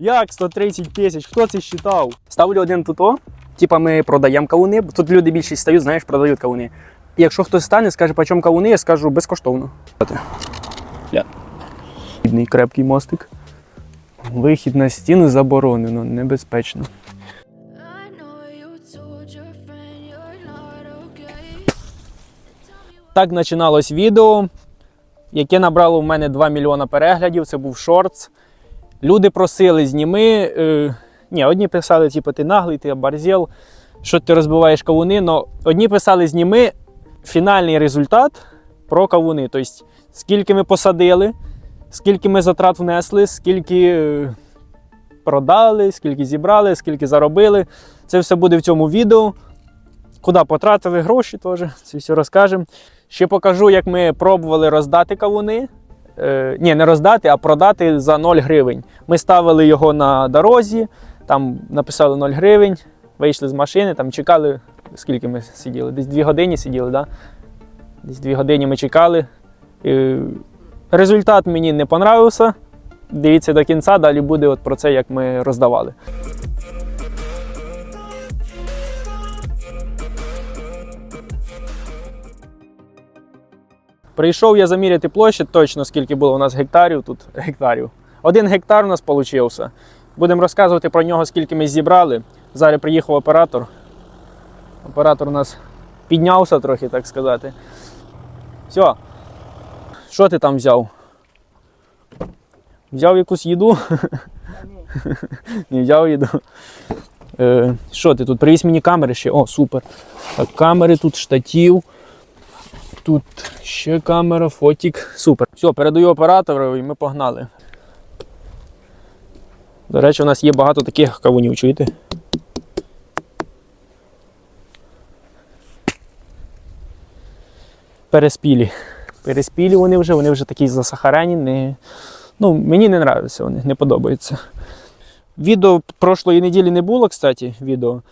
Як 130 тисяч? Хто це считав? Ставлю один туто. Типа ми продаємо кавуни. Тут люди більшість стають, знаєш, продають кавуни. І якщо хтось стане, скаже, по чому кавуни, я скажу безкоштовно. Бідний крепкий мостик. Вихід на стіну заборонено, небезпечно. Так починалось відео, яке набрало в мене 2 мільйона переглядів. Це був шортс. Люди просили зніми. Е, ні, одні писали, типу, ти наглий, ти оборзел, що ти розбиваєш кавуни. Но одні писали зніми фінальний результат про кавуни. Тобто, скільки ми посадили, скільки ми затрат внесли, скільки е, продали, скільки зібрали, скільки заробили. Це все буде в цьому відео. Куди потратили гроші, теж це все розкажемо. Ще покажу, як ми пробували роздати кавуни. Е, ні, не роздати, а продати за 0 гривень. Ми ставили його на дорозі, там написали 0 гривень, вийшли з машини, там чекали. Скільки ми сиділи? Десь 2 години сиділи, да? Десь 2 години ми чекали. Результат мені не понравився. Дивіться до кінця, далі буде от про це, як ми роздавали. Прийшов я заміряти площадь точно, скільки було у нас гектарів тут. Гектарів. Один гектар у нас вийшов. Будемо розказувати про нього, скільки ми зібрали. Зараз приїхав оператор. Оператор у нас піднявся трохи, так сказати. Все. Що ти там взяв? Взяв якусь їду? Не взяв їду. Е, Що ти тут? Привіз мені камери ще. О, супер. Так, камери тут, штатів. Тут ще камера, фотік. Супер. Все, передаю оператору і ми погнали. До речі, у нас є багато таких кавунів, чуєте? Переспілі. Переспілі вони вже, вони вже такі засахарені. Не... Ну, мені не нравляться вони, не подобаються. Відео прошлої неділі не було, кстати, відео.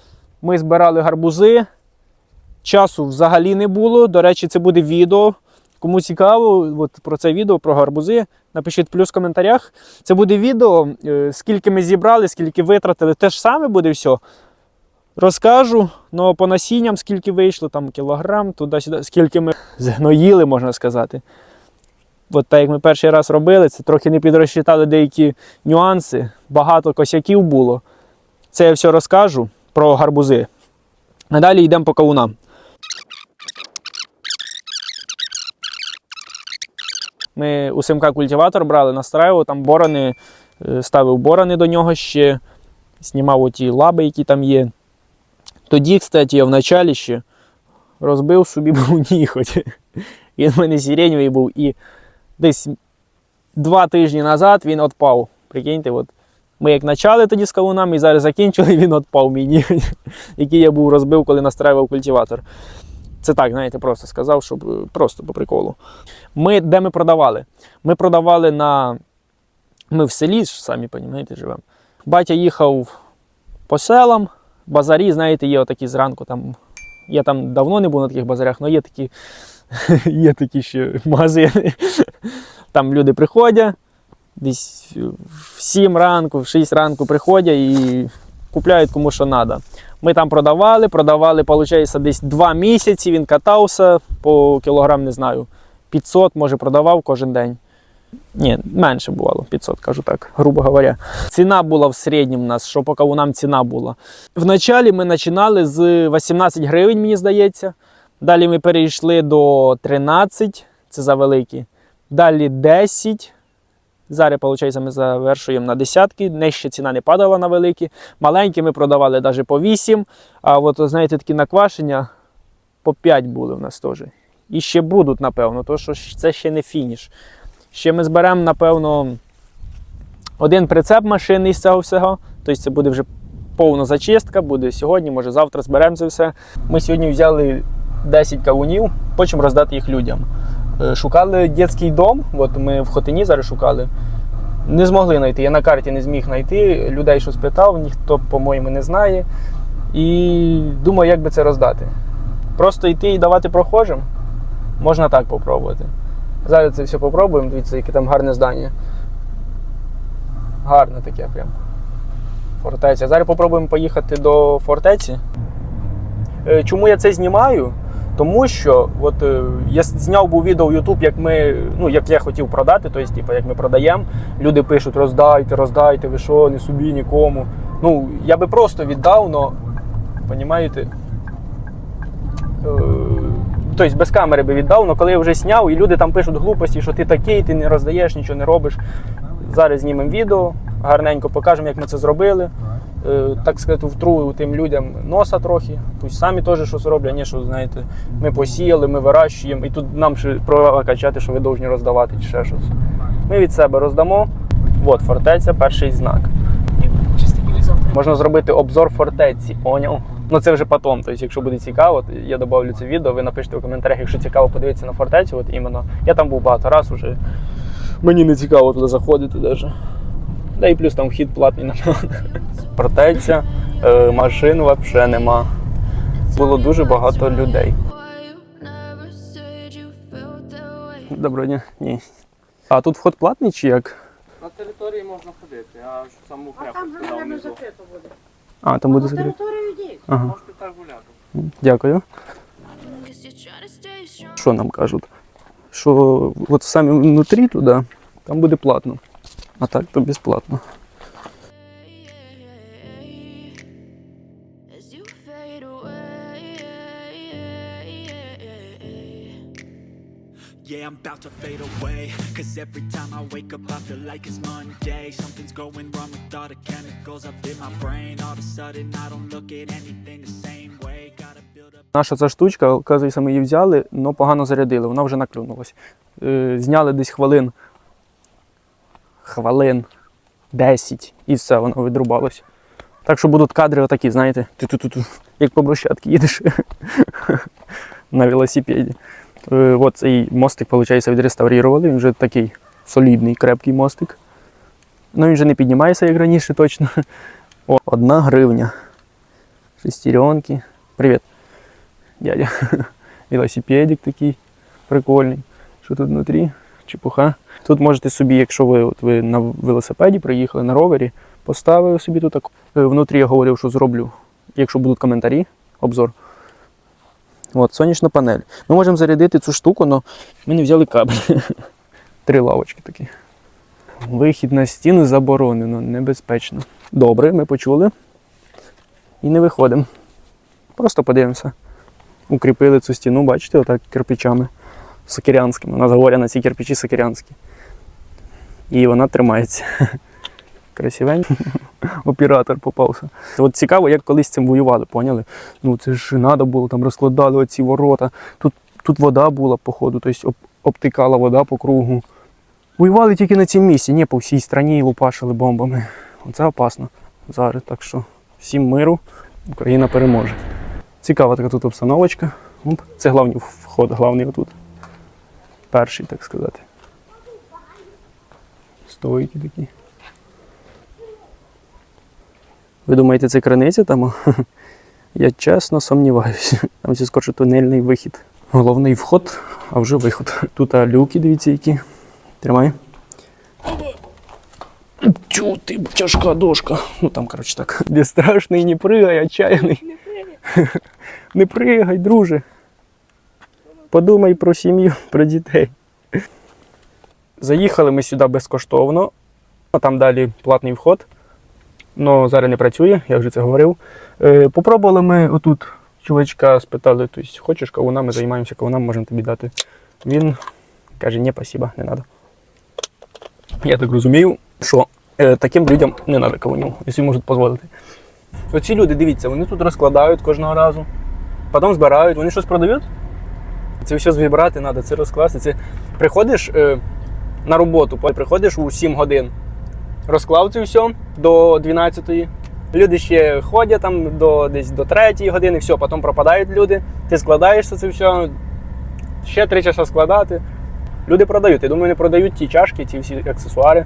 Ми збирали гарбузи. Часу взагалі не було. До речі, це буде відео. Кому цікаво, от про це відео, про гарбузи, напишіть плюс в коментарях. Це буде відео, е, скільки ми зібрали, скільки витратили. Те ж саме буде все. Розкажу, але по насінням, скільки вийшло, там кілограм, туди-сюди, скільки ми згноїли, можна сказати. От так як ми перший раз робили, це трохи не підрозчитали деякі нюанси, багато косяків було. Це я все розкажу про гарбузи. А далі йдемо по кавунам. Ми у Симка культиватор брали, настраював, там борони, е, ставив борони до нього ще, знімав оті лаби, які там є. Тоді, кстати, я в началі ще розбив собі був ніхоть. Він в мене сиреневий був і десь два тижні назад він відпав. Прикиньте, от ми як почали тоді з кавунами і зараз закінчили, він відпав мій ніготь, який я був розбив, коли настраював культиватор. Це так, знаєте, просто сказав, щоб е, просто по приколу. Ми, де ми продавали? Ми продавали на. Ми в селі самі розумієте, живемо. Батя їхав по селам, базарі, знаєте, є отакі зранку. там. Я там давно не був на таких базарях, але є такі, є такі ще магазини. Там люди приходять, десь в 7 ранку, в 6 ранку приходять і купляють кому що треба. Ми там продавали, продавали, виходить, десь 2 місяці він катався по кілограм, не знаю, 500, може, продавав кожен день. Ні, менше бувало, 500, кажу так, грубо говоря. Ціна була в середньому у нас, що по кавунам ціна була. Вначалі ми починали з 18 гривень, мені здається. Далі ми перейшли до 13, це за великі. Далі 10. Зараз, виходить, ми завершуємо на десятки. Нижче ціна не падала на великі. Маленькі ми продавали навіть по 8. А от, знаєте, такі наквашення по 5 були в нас теж. І ще будуть, напевно, тому що це ще не фініш. Ще ми зберемо, напевно, один прицеп машини з цього всього. Тобто це буде вже повна зачистка, буде сьогодні, може завтра зберемо це все. Ми сьогодні взяли 10 кавунів, хочемо роздати їх людям. Е, Шукали дитячий дом, от ми в Хотині зараз шукали. Не змогли знайти. Я на карті не зміг знайти. Людей що спитав, ніхто, по-моєму, не знає. І думаю, як би це роздати. Просто йти і давати прохожим. Можна так попробувати. Зараз це все попробуємо. Дивіться, яке там гарне здання. Гарне таке прям. Фортеця. Зараз попробуємо поїхати до фортеці. Е, Чому я це знімаю? Тому що от, е, я зняв був відео в YouTube, як ми, ну, як я хотів продати, тобто, типу, як ми продаємо. Люди пишуть, роздайте, роздайте, ви що, не собі нікому. Ну, я би просто віддав, но, понімаєте? Е, Тобто без камери би віддав, але коли я вже зняв, і люди там пишуть глупості, що ти такий, ти не роздаєш, нічого не робиш. Зараз знімемо відео, гарненько покажемо, як ми це зробили. Е, так сказати, втру тим людям носа трохи. Пусть самі теж щось роблять, не що, знаєте, ми посіяли, ми вирощуємо, і тут нам ще права качати, що ви повинні роздавати чи ще щось. Ми від себе роздамо. От фортеця, перший знак. Можна зробити обзор фортеці, поняв? Ну це вже потом. Тобто, якщо буде цікаво, я додавлю це відео, ви напишете в коментарях, якщо цікаво подивитися на фортецю, от іменно. Я там був багато разів уже. Мені не цікаво туди заходити навіть. Да і плюс там вхід платний напевно. Фортеця, е, машин взагалі нема. Було дуже багато людей. Доброго дня. Ні. А тут вход платний чи як? На території можна ходити, а саму А там крепость туди вже не внизу. закрито буде. А, там буде На закрито. територію йдіть. Ага. Можете так гуляти. Дякую. Що нам кажуть? Що от самі внутрі туди, там буде платно. А так то безплатно. Yeah, I'm about to fade away. Cause every time I wake up, I feel like it's Monday. Something's going wrong with all the chemicals up in my brain. All of a sudden, I don't look at anything the same way. Gotta build up. Наша ця штучка, оказується, ми її взяли, але погано зарядили, вона вже наклюнулась. Е, зняли десь хвилин. Хвилин 10 і все, воно відрубалось. Так що будуть кадри отакі, знаєте, ту-ту-ту-ту, як по брусчатці їдеш на велосипеді. Е, от цей мостик, виходить, відреставрували. Він вже такий солідний, крепкий мостик. Ну він вже не піднімається, як раніше, точно. О, одна гривня. Шестеренки. Привіт дядя. Велосипедик такий прикольний. Що тут внутрі? Чепуха. Тут можете собі, якщо ви, от ви на велосипеді приїхали на ровері, поставили собі тут так. Е, Внутрі я говорив, що зроблю, якщо будуть коментарі, обзор. От, сонячна панель. Ми можемо зарядити цю штуку, але ми не взяли кабель. Три лавочки такі. Вихід на стіну заборонено, небезпечно. Добре, ми почули. І не виходимо. Просто подивимося укріпили цю стіну, бачите, отак кирпичами сокирянськими. У нас говорять на ці кирпичі сокирянські. І вона тримається. Красивенько. Оператор попався. От цікаво, як колись цим воювали, поняли? Ну це ж треба було, там розкладали оці ворота. Тут, тут вода була, походу, тобто об, обтикала вода по кругу. Воювали тільки на цьому місці, ні, по всій страні лупашили бомбами. Оце опасно зараз. Так що всім миру, Україна переможе. Цікава така тут обстановочка. Це главний вход, главний отут. Перший, так сказати. Стойки такі. Ви думаєте, це криниця там? Я чесно сумніваюся. Там це скорше тунельний вихід. Головний вход, а вже виход. Тут а, люки, дивіться, які. Тримай. Чу, ти тяжка дошка. Ну там, коротше, так. Де страшний, не пригай, отчаяний. Не пригай, друже. Подумай про сім'ю, про дітей. Заїхали ми сюди безкоштовно. Там далі платний вход. Ну, зараз не працює, я вже це говорив. Е, попробували ми отут чувачка спитали, хочеш кавуна, ми займаємося кавунами, можемо тобі дати. Він каже, ні, спасибо, не треба. Я так розумію, що е, таким людям не треба кавунів, якщо можуть дозволити. Оці люди, дивіться, вони тут розкладають кожного разу, потім збирають, вони щось продають. Це все зібрати треба, це розкласти. Це... Приходиш е, на роботу, приходиш у 7 годин, розклав це все до 12-ї. Люди ще ходять там до десь до 3 години, все, потім пропадають люди. Ти складаєшся це все, ще 3 часа складати. Люди продають. Я думаю, не продають ті чашки, ті всі аксесуари,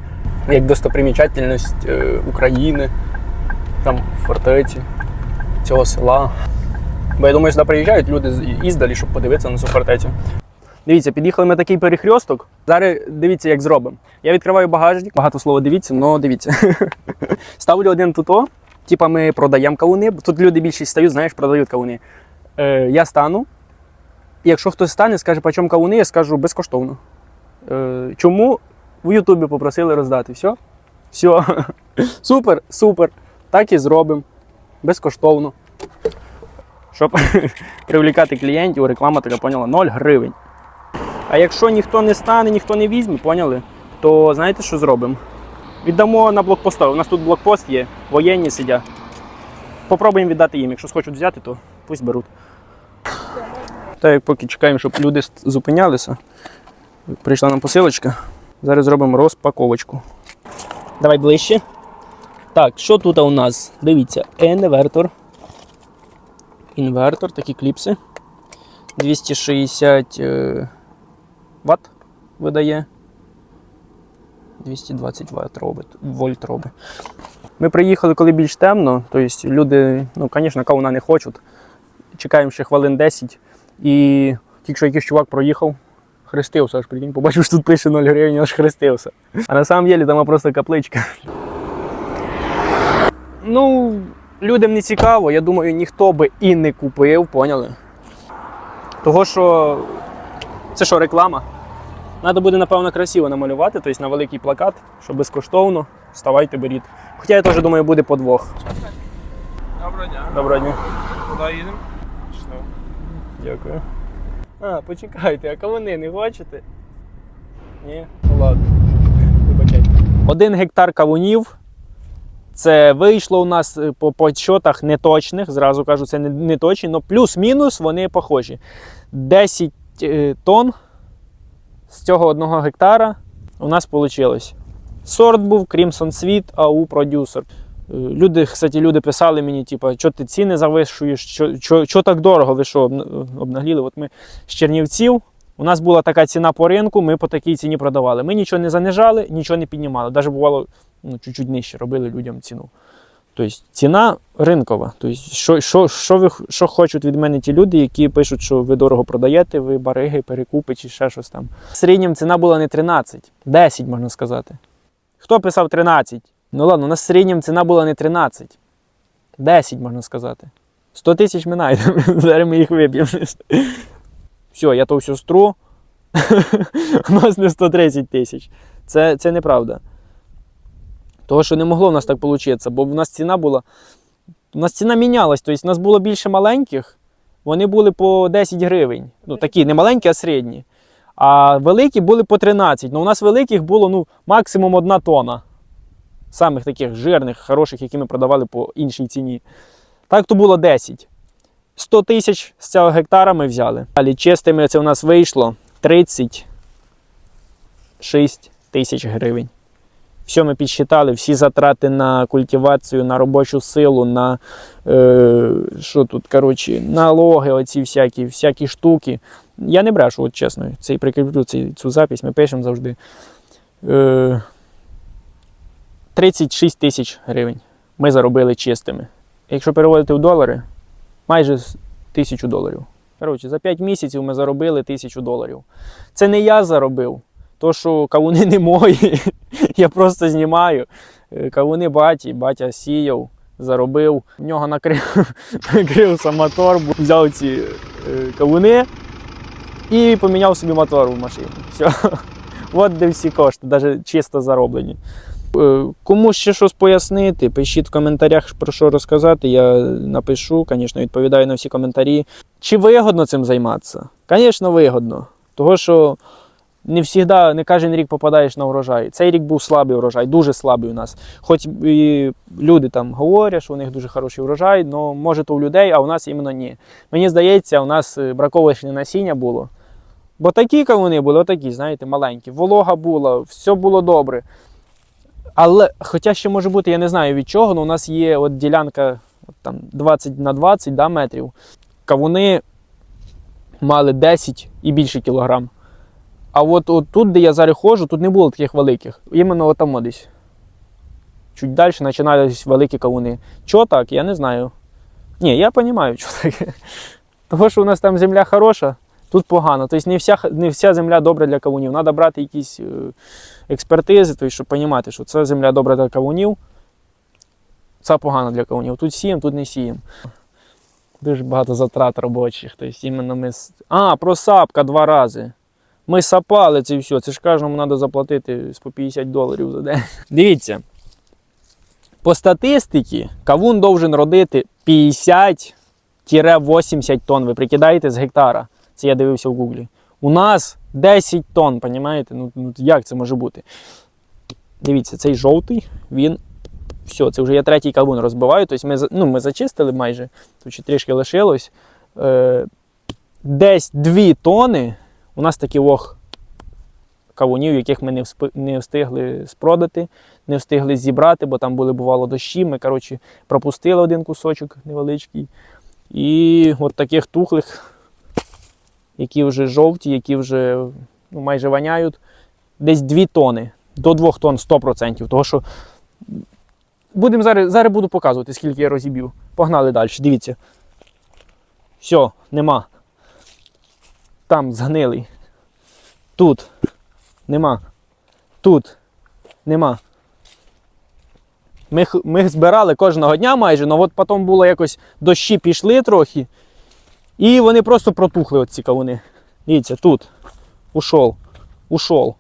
як достопримічательність е, України, там фортеці, цього села. Бо я думаю, сюди приїжджають люди іздалі, щоб подивитися на цю фортецю. Дивіться, під'їхали ми такий перехресток. Зараз дивіться, як зробимо. Я відкриваю багажник. Багато слова дивіться, але дивіться. Ставлю один тут, Типа ми продаємо кавуни, бо тут люди більшість стають, знаєш, продають кавуни. Е, я стану. І якщо хтось стане, скаже, по чому кавуни, я скажу безкоштовно. Е, чому в Ютубі попросили роздати? Все? Все. Супер, супер. Так і зробимо. Безкоштовно. Щоб привлікати клієнтів, реклама така поняла 0 гривень. А якщо ніхто не стане, ніхто не візьме, поняли, то знаєте, що зробимо? Віддамо на блокпостові. У нас тут блокпост є, воєнні сидять. Попробуємо віддати їм. Якщо схочуть взяти, то пусть беруть. Так, як поки чекаємо, щоб люди зупинялися. Прийшла нам посилочка. Зараз зробимо розпаковочку. Давай ближче. Так, що тут у нас? Дивіться, інвертор. Інвертор, такі кліпси. 260 е, Вт видає. 220 Вт робить, вольт робить. Ми приїхали, коли більш темно, тобто люди, ну, звісно, кавуна не хочуть. Чекаємо ще хвилин 10. І тільки що якийсь чувак проїхав, хрестився, аж прикинь, побачив, що тут пише 0 гривень, аж хрестився. А на самом деле там просто капличка. Ну, людям не цікаво, я думаю, ніхто би і не купив, поняли? Того, що це що, реклама? Треба буде, напевно, красиво намалювати, тобто на великий плакат, що безкоштовно. Вставайте, беріть. Хоча я теж думаю, буде по двох. Доброго дня. Доброго дня. Куди їдемо? Що? Дякую. А, почекайте, а кавуни не хочете? Ні? Ну ладно. Вибачайте. Один гектар кавунів. Це вийшло у нас е, по подсчотах неточних, зразу кажу, це не, не точні, але плюс-мінус вони похожі. 10 е, тонн з цього одного гектара у нас вийшло. Сорт був Crimson Sweet AU Producer. Е, Люди, кстати, люди писали мені, типу, що ти ціни завишуєш, що, що так дорого, ви що, обнагліли? От ми з Чернівців. У нас була така ціна по ринку, ми по такій ціні продавали. Ми нічого не занижали, нічого не піднімали. Навіть бувало ну, чуть-чуть нижче робили людям ціну. Тобто ціна ринкова. Тобто, що, що, що, ви, що хочуть від мене ті люди, які пишуть, що ви дорого продаєте, ви бариги, перекупи чи ще щось там. В середньому ціна була не 13, 10 можна сказати. Хто писав 13? Ну ладно, у нас в середньому ціна була не 13, 10 можна сказати. 100 тисяч ми знайдемо, зараз ми їх виб'ємо. Все, я то все стру. У нас не 130 тисяч. Це, це неправда. Того, що не могло в нас так вийти, бо в нас ціна була. У нас ціна мінялась, тобто у нас було більше маленьких, вони були по 10 гривень. Ну, такі, не маленькі, а середні. А великі були по 13. Ну, у нас великих було ну, максимум одна тона. Самих таких жирних, хороших, які ми продавали по іншій ціні. Так то було 10. 100 тисяч з цього гектара ми взяли. Далі чистими це у нас вийшло 36 тисяч гривень. Все ми підсчитали, всі затрати на культивацію, на робочу силу, на е, що тут, коротше, налоги, оці всякі, всякі штуки. Я не брешу, от чесно. Цей прикріплю цю запись, ми пишемо завжди. Е, 36 тисяч гривень ми заробили чистими. Якщо переводити в долари, майже тисячу доларів. Коротше, за 5 місяців ми заробили тисячу доларів. Це не я заробив, то що кавуни не мої. Я просто знімаю. Е, Кавуни баті, батя сіяв, заробив. В нього накрив, накрився мотор, взяв ці е, кавуни і поміняв собі мотор в машині. Все. От де всі кошти, навіть чисто зароблені. Е, Кому ще щось пояснити, пишіть в коментарях про що розказати. Я напишу, звісно, відповідаю на всі коментарі. Чи вигодно цим займатися? Звісно, вигодно. Того, що не завжди, не кожен рік попадаєш на урожай. Цей рік був слабий урожай, дуже слабий у нас. Хоч і люди там говорять, що у них дуже хороший урожай, але може то у людей, а у нас іменно ні. Мені здається, у нас е, браковочне насіння було. Бо такі кавуни були, отакі, знаєте, маленькі. Волога була, все було добре. Але, хоча ще може бути, я не знаю від чого, але у нас є от ділянка от там 20 на 20 да, метрів. Кавуни мали 10 і більше кілограм. А от, от тут, де я зараз ходжу, тут не було таких великих. Іменно отам десь. Чуть далі починались великі кавуни. Чого так, я не знаю. Ні, я розумію, що таке. Тому що у нас там земля хороша, тут погано. Тобто не вся, не вся земля добра для кавунів. Треба брати якісь е, експертизи, тобто, щоб розуміти, що це земля добра для кавунів. Це погано для кавунів. Тут сіємо, тут не сіємо. Дуже багато затрат робочих. Тобто іменно ми. А, просапка два рази. Ми сапали це все. Це ж кожному треба заплатити по 50 доларів за день. Дивіться. По статистиці, кавун должен родити 50-80 тонн. Ви прикидаєте з гектара. Це я дивився в гуглі. У нас 10 тонн, понімаєте? Ну, ну як це може бути? Дивіться, цей жовтий, він. Все, це вже я третій кавун розбиваю. Тобто ми, ну, ми зачистили майже, тут ще трішки лишилось. Е, десь 2 тони у нас таких ох кавунів, яких ми не встигли спродати, не встигли зібрати, бо там були, бувало, дощі. Ми, коротше, пропустили один кусочок невеличкий. І от таких тухлих, які вже жовті, які вже ну, майже воняють, десь 2 тони. До 2 тонн 100%. Того, що будемо зараз, зараз буду показувати, скільки я розіб'ю. Погнали далі. Дивіться. Все, нема. Там згнилий. Тут нема. Тут нема. Ми, ми збирали кожного дня майже, але от потім було якось дощі пішли трохи. І вони просто протухли от ці кавуни. Дивіться, тут. Ушов. Ушов.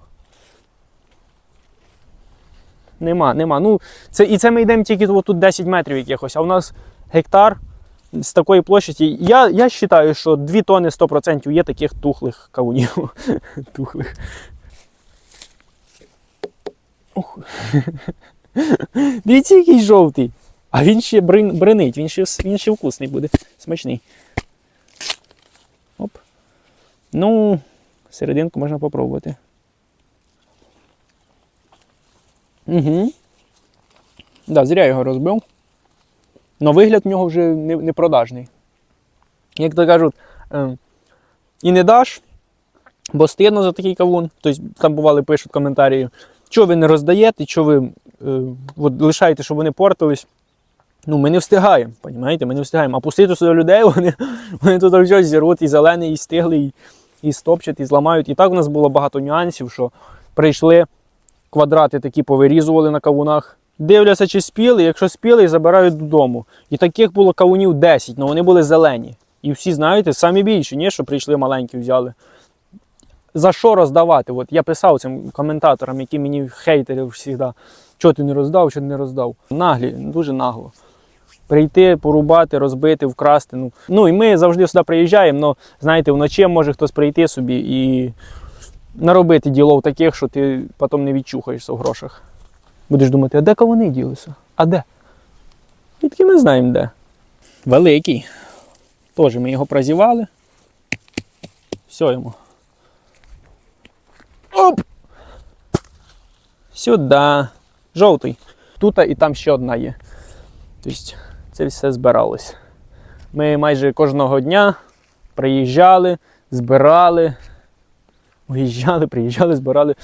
Нема, нема. Ну, це, і це ми йдемо тільки тут 10 метрів якихось, а у нас гектар з такої площі. Я, я вважаю, що 2 тони 100% є таких тухлих кавунів. тухлих. Ух. Дивіться, який жовтий. А він ще брин- бринить, він ще, він ще вкусний буде, смачний. Оп. Ну, серединку можна попробувати. Угу. Да, зря його розбив. Но вигляд в нього вже не, не. Як то кажуть, е, і не даш, бо стидно за такий кавун. Тобто там бували пишуть коментарі, що ви не роздаєте, що ви е, от, лишаєте, щоб вони портились. Ну, ми не встигаємо, розумієте? Ми не встигаємо. А пустити сюди людей, вони, вони тут щось зірвуть і зелений, і стиглий, і, і стопчать, і зламають. І так у нас було багато нюансів, що прийшли квадрати такі повирізували на кавунах. Дивляться, чи спіли, якщо спіли, забирають додому. І таких було кавунів 10, але вони були зелені. І всі знаєте, самі більші, ні, що прийшли маленькі, взяли. За що роздавати? От я писав цим коментаторам, які мені хейтерів завжди, що ти не роздав, що ти не роздав. Наглі, дуже нагло. Прийти, порубати, розбити, вкрасти. Ну, ну і ми завжди сюди приїжджаємо, але знаєте, вночі може хтось прийти собі і наробити ділов таких, що ти потім не відчухаєшся в грошах. Будеш думати, а де кавуни ділися? А де? Відки ми знаємо де. Великий. Теж ми його прозівали. Все йому. Оп! Сюди. Жовтий. Тут і там ще одна є. Тобто це все збиралось. Ми майже кожного дня приїжджали, збирали, виїжджали, приїжджали, збирали.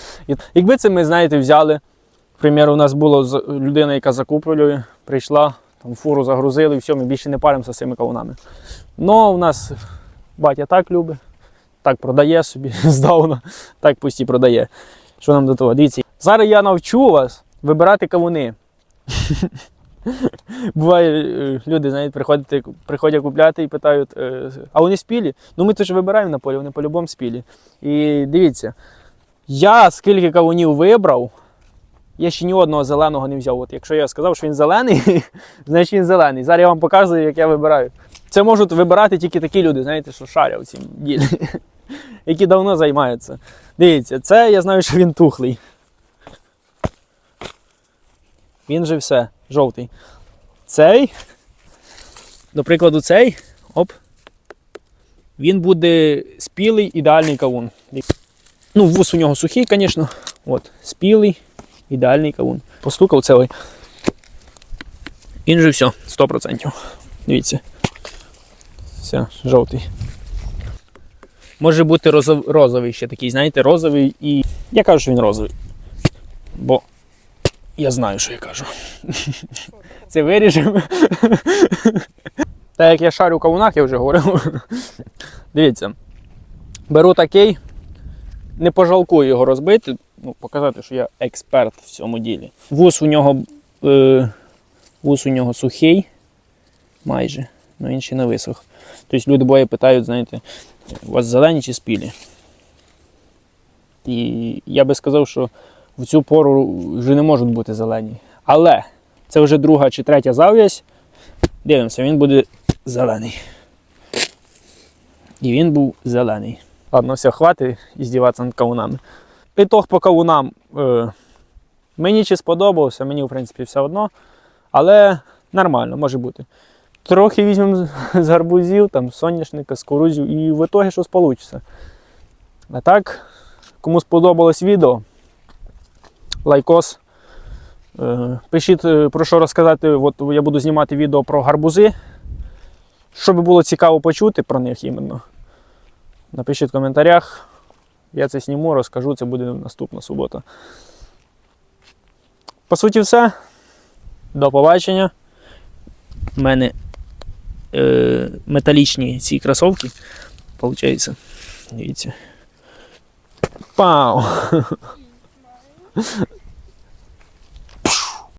Якби це ми, знаєте, взяли, к примеру, у нас була людина, яка закуплює, прийшла, там фуру загрузили, і все, ми більше не паримося з цими кавунами. Но у нас батя так любить, так продає собі здавна, так пусті продає. Що нам до того? Дивіться, зараз я навчу вас вибирати кавуни. Буває, е, люди, знаєте, приходять, приходять купляти і питають, е, а вони спілі? Ну ми теж вибираємо на полі, вони по-любому спілі. І дивіться, я скільки кавунів вибрав, я ще ні одного зеленого не взяв. От якщо я сказав, що він зелений, значить він зелений. Зараз я вам показую, як я вибираю. Це можуть вибирати тільки такі люди, знаєте, що шарять у цім ділі, які давно займаються. Дивіться, це я знаю, що він тухлий. Він же все, жовтий. Цей, до прикладу, цей, оп, він буде спілий ідеальний кавун. Ну, вус у нього сухий, звісно. От, спілий, ідеальний кавун. Постукав цілий. Він же все, 100%. Дивіться. Все, жовтий. Може бути розов- розовий ще такий, знаєте, розовий і. Я кажу, що він розовий. Бо я знаю, що я кажу. Це виріжемо. Так як я шарю в кавунах, я вже говорив. Дивіться. Беру такий, не пожалкую його розбити, ну, показати, що я експерт в цьому ділі. Вус у нього, е, Вус у нього сухий, майже, але він ще не висох. Тобто люди буває питають, знаєте, у вас зелені чи спілі? І я би сказав, що в цю пору вже не можуть бути зелені. Але це вже друга чи третя зав'язь. Дивимося, він буде зелений. І він був зелений. Ладно, все, хватить іздіватися над кавунами. Ітог по кавунам. Е, мені чи сподобався, мені, в принципі, все одно. Але нормально, може бути. Трохи візьмемо з- гарбузів, там, соняшника, з кукурудзів, і в ітогі щось вийде. А так, кому сподобалось відео, лайкос. Е, Пишіть, е, про що розказати. От я буду знімати відео про гарбузи. Щоб було цікаво почути про них іменно. Напишіть в коментарях. Я це зніму, розкажу, це буде наступна субота. По суті, все. До побачення. У мене е, металічні ці кросовки. Получається. Дивіться. Пау!